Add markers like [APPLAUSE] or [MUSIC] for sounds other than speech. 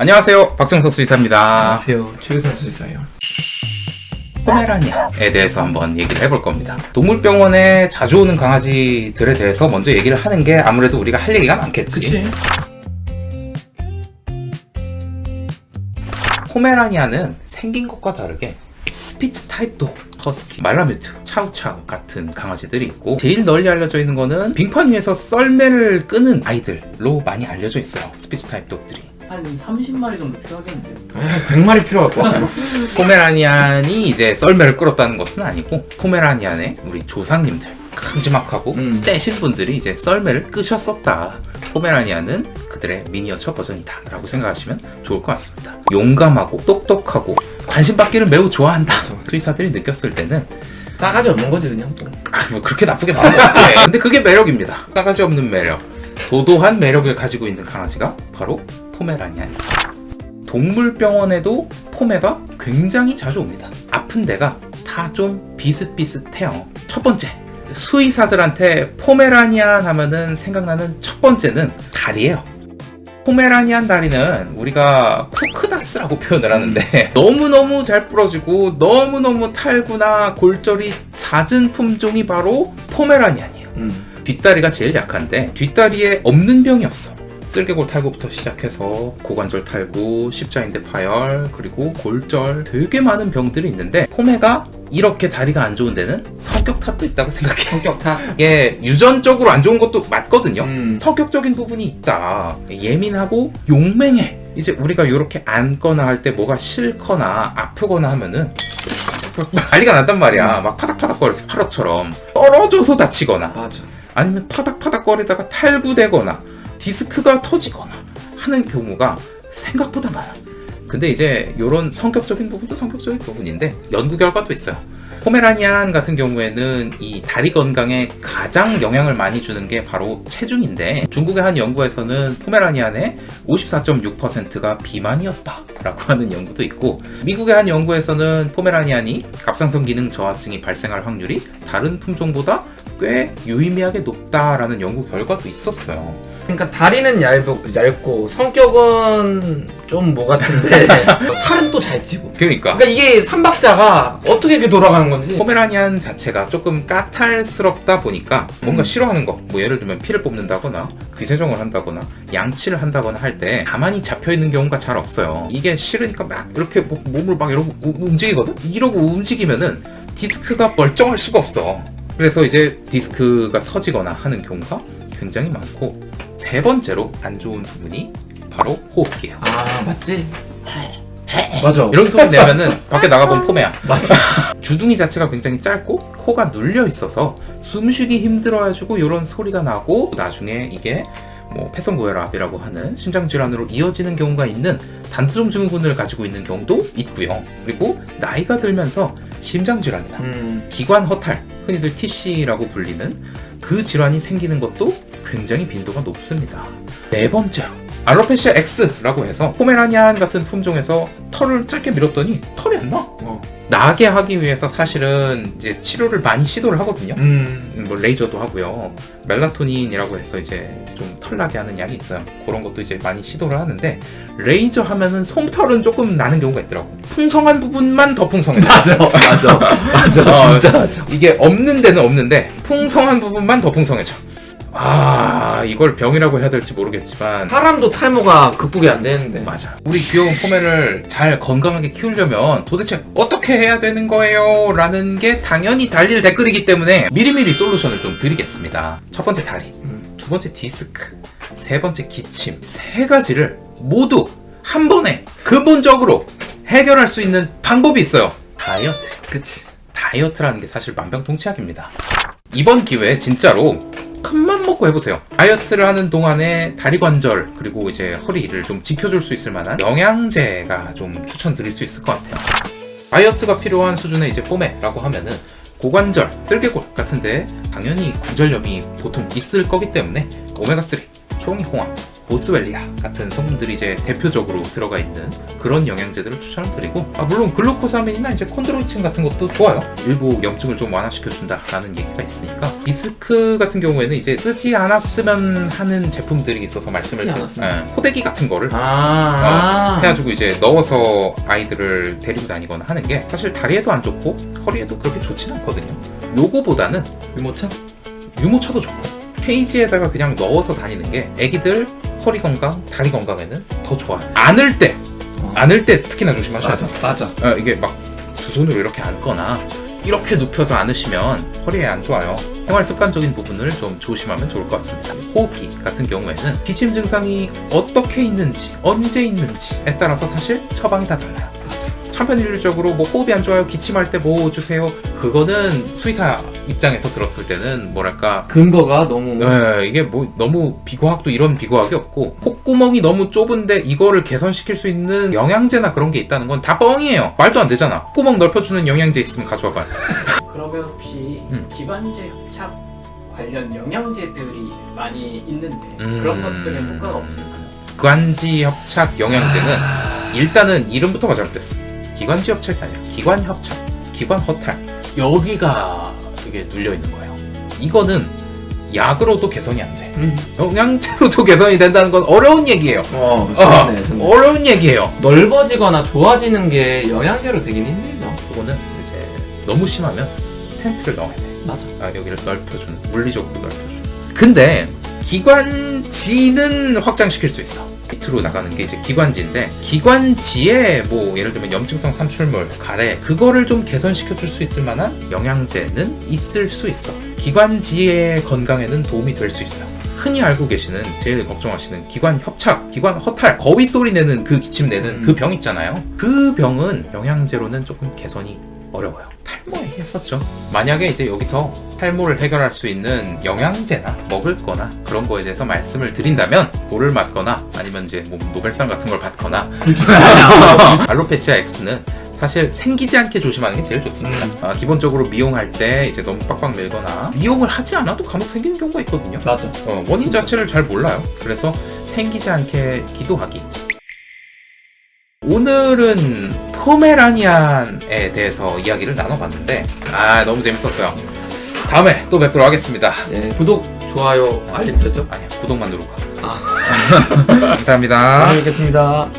안녕하세요. 박정석 수의사입니다. 안녕하세요. 최규선 수사예요. 포메라니아에 대해서 한번 얘기를 해볼 겁니다. 동물병원에 자주 오는 강아지들에 대해서 먼저 얘기를 하는 게 아무래도 우리가 할 얘기가 많겠지. 포메라니아는 생긴 것과 다르게 스피치 타입도 허스키, 말라뮤트, 차우차우 같은 강아지들이 있고 제일 널리 알려져 있는 거는 빙판 위에서 썰매를 끄는 아이들로 많이 알려져 있어요. 스피치 타입 독들이. 한 30마리 정도 필요하겠는데요. 한 100마리 필요 할 것 같아요. 포메라니안이 이제 썰매를 끌었다는 것은 아니고 포메라니안의 우리 조상님들 큼지막하고 음. 세신 분들이 이제 썰매를 끄셨었다. 포메라니안은 그들의 미니어처 버전이다 라고 생각하시면 좋을 것 같습니다. 용감하고 똑똑하고 관심 받기를 매우 좋아한다. 수의사들이 느꼈을 때는 싸가지 없는 거지 그냥. 또. 아, 뭐 그렇게 나쁘게 말하면 어떡해. 근데 그게 매력입니다. 싸가지 없는 매력. 도도한 매력을 가지고 있는 강아지가 바로 포메라니안입니다. 동물병원에도 포메가 굉장히 자주 옵니다. 아픈 데가 다 좀 비슷비슷해요. 첫 번째, 수의사들한테 포메라니안 하면은 생각나는 첫 번째는 다리예요. 포메라니안 다리는 우리가 쿠크다스라고 표현을 하는데 [LAUGHS] 너무너무 잘 부러지고 너무너무 탈구나 골절이 잦은 품종이 바로 포메라니안이에요. 음. 뒷다리가 제일 약한데 뒷다리에 없는 병이 없어. 쓸개골 탈구부터 시작해서 고관절 탈구, 십자인대 파열, 그리고 골절 되게 많은 병들이 있는데 포메가 이렇게 다리가 안 좋은 데는 성격 탓도 있다고 생각해. 성격 타. 이게 유전적으로 안 좋은 것도 맞거든요. 음. 성격적인 부분이 있다. 예민하고 용맹해. 이제 우리가 이렇게 앉거나 할 때 뭐가 싫거나 아프거나 하면은 난리가 난단 말이야. 막 파닥파닥거려 파로처럼 떨어져서 다치거나 맞아. 아니면 파닥파닥거리다가 탈구되거나 디스크가 터지거나 하는 경우가 생각보다 많아. 근데 이제 이런 성격적인 부분도 성격적인 부분인데 연구 결과도 있어요. 포메라니안 같은 경우에는 이 다리 건강에 가장 영향을 많이 주는 게 바로 체중인데 중국의 한 연구에서는 포메라니안의 54.6%가 비만이었다라고 하는 연구도 있고 미국의 한 연구에서는 포메라니안이 갑상선 기능 저하증이 발생할 확률이 다른 품종보다 꽤 유의미하게 높다라는 연구 결과도 있었어요. 그러니까 다리는 얇고, 얇고 성격은 좀 뭐 같은데 [LAUGHS] 살은 또 잘 찌고. 그러니까 그러니까 이게 삼박자가 어떻게 이렇게 돌아가는 건지. 포메라니안 자체가 조금 까탈스럽다 보니까 뭔가 음. 싫어하는 거, 뭐 예를 들면 피를 뽑는다거나 귀세정을 한다거나 양치를 한다거나 할 때 가만히 잡혀 있는 경우가 잘 없어요. 이게 싫으니까 막 이렇게 뭐- 몸을 막 이러고 우- 움직이거든. 이러고 움직이면은 디스크가 멀쩡할 수가 없어. 그래서 이제 디스크가 터지거나 하는 경우가 굉장히 많고 세 번째로 안 좋은 부분이 바로 호흡기예요. 아 맞지. 맞아. 이런 소리 내면은 [LAUGHS] 밖에 나가본 포메야. 맞아. [LAUGHS] 주둥이 자체가 굉장히 짧고 코가 눌려 있어서 숨쉬기 힘들어가지고 이런 소리가 나고 나중에 이게 뭐 폐성고혈압이라고 하는 심장 질환으로 이어지는 경우가 있는 단두종 증후군을 가지고 있는 경우도 있고요. 그리고 나이가 들면서 심장 질환이나 음. 기관 허탈, 흔히들 TC라고 불리는 그 질환이 생기는 것도 굉장히 빈도가 높습니다. 네 번째로 알로페시아 X라고 해서 포메라니안 같은 품종에서 털을 짧게 밀었더니 털이 안 나. 어. 나게 하기 위해서 사실은 이제 치료를 많이 시도를 하거든요. 음. 음, 뭐 레이저도 하고요. 멜라토닌이라고 해서 이제 좀 털나게 하는 약이 있어요. 그런 것도 이제 많이 시도를 하는데 레이저 하면은 솜털은 조금 나는 경우가 있더라고. 풍성한 부분만 더 풍성해. [LAUGHS] 맞아. 맞아. 맞아. 어, 진짜 맞아. 이게 없는 데는 없는데 풍성한 부분만 더 풍성해져. 아 이걸 병이라고 해야 될지 모르겠지만 사람도 탈모가 극복이 안 되는데. 맞아. 우리 귀여운 포메를 잘 건강하게 키우려면 도대체 어떻게 해야 되는 거예요? 라는 게 당연히 달릴 댓글이기 때문에 미리미리 솔루션을 좀 드리겠습니다. 첫 번째 다리, 음. 두 번째 디스크, 세 번째 기침. 세 가지를 모두 한 번에 근본적으로 해결할 수 있는 방법이 있어요. 다이어트. 그치. 다이어트라는 게 사실 만병통치약입니다. 이번 기회에 진짜로 큰맘 먹고 해보세요. 다이어트를 하는 동안에 다리 관절 그리고 이제 허리를 좀 지켜줄 수 있을 만한 영양제가 좀 추천드릴 수 있을 것 같아요. 다이어트가 필요한 수준의 이제 뽀메라고 하면은 고관절, 쓸개골 같은데 당연히 관절염이 보통 있을 거기 때문에 오메가3, 초롱이 홍합, 보스웰리아 같은 성분들이 이제 대표적으로 들어가 있는 그런 영양제들을 추천을 드리고 아, 물론 글루코사민이나 이제 콘드로이친 같은 것도 좋아요 일부 염증을 좀 완화시켜 준다라는 얘기가 있으니까 디스크 같은 경우에는 이제 쓰지 않았으면 하는 제품들이 있어서 말씀을 쓰지 드렸 않았으면? 예, 호대기 같은 거를 아. 해가지고 이제 넣어서 아이들을 데리고 다니거나 하는 게 사실 다리에도 안 좋고 허리에도 그렇게 좋진 않거든요. 요거보다는 유모차? 유모차도 좋고 케이지에다가 그냥 넣어서 다니는 게 애기들 허리 건강, 다리 건강에는 더 좋아요. 안을 때, 어. 안을 때 특히나 조심하셔야 맞아 돼요. 맞아 어, 이게 막 두 손으로 이렇게 안거나 이렇게 눕혀서 안으시면 허리에 안 좋아요. 생활 습관적인 부분을 좀 조심하면 좋을 것 같습니다. 호흡기 같은 경우에는 기침 증상이 어떻게 있는지, 언제 있는지에 따라서 사실 처방이 다 달라요. 천편일률적으로 뭐 호흡이 안 좋아요, 기침할 때 뭐 주세요. 그거는 수의사 입장에서 들었을 때는 뭐랄까 근거가 너무 네, 이게 뭐 너무 비과학도 이런 비과학이 없고 콧구멍이 너무 좁은데 이거를 개선시킬 수 있는 영양제나 그런 게 있다는 건 다 뻥이에요. 말도 안 되잖아. 구멍 넓혀주는 영양제 있으면 가져와봐. [LAUGHS] 그러면 혹시 음. 기관지 협착 관련 영양제들이 많이 있는데 음. 그런 것들에 효과가 없을까요? 기관지 협착 영양제는 일단은 이름부터가 잘못됐어. 기관지 협착이 아니라 기관 협착, 기관 허탈. 여기가 그게 눌려 있는 거예요. 이거는 약으로도 개선이 안 돼. 음. 영양제로도 [LAUGHS] 개선이 된다는 건 어려운 얘기예요. 어, 어, 그러네, 근데. 어려운 얘기예요. 넓어지거나 좋아지는 게 영양제로 되긴 힘들죠 그거는 이제 너무 심하면 스텐트를 넣어야 돼. 맞아 아, 여기를 넓혀주는 물리적으로 넓혀주는. 근데 기관지는 확장시킬 수 있어. 밑으로 나가는 게 이제 기관지인데 기관지에 뭐 예를 들면 염증성 산출물, 가래 그거를 좀 개선시켜 줄 수 있을 만한 영양제는 있을 수 있어. 기관지의 건강에는 도움이 될 수 있어. 흔히 알고 계시는 제일 걱정하시는 기관 협착, 기관 허탈, 거위 소리 내는 그 기침 내는 음. 그병 있잖아요. 그 병은 영양제로는 조금 개선이 어려워요. 탈모 얘기했었죠. 만약에 이제 여기서 탈모를 해결할 수 있는 영양제나 먹을 거나 그런 거에 대해서 말씀을 드린다면 돌을 맞거나 아니면 이제 뭐 노벨상 같은 걸 받거나 [LAUGHS] 알로페시아 X는 사실 생기지 않게 조심하는 게 제일 좋습니다. 음. 아, 기본적으로 미용할 때 이제 너무 빡빡 밀거나 미용을 하지 않아도 감옥 생기는 경우가 있거든요. 맞아 어, 원인 자체를 잘 몰라요. 그래서 생기지 않게 기도하기. 오늘은 포메라니안에 대해서 이야기를 나눠봤는데 아 너무 재밌었어요. 다음에 또 뵙도록 하겠습니다. 예, 구독 좋아요 알림 설정 아니야 구독만 누르고. 아. [LAUGHS] 감사합니다. 다음에 뵙겠습니다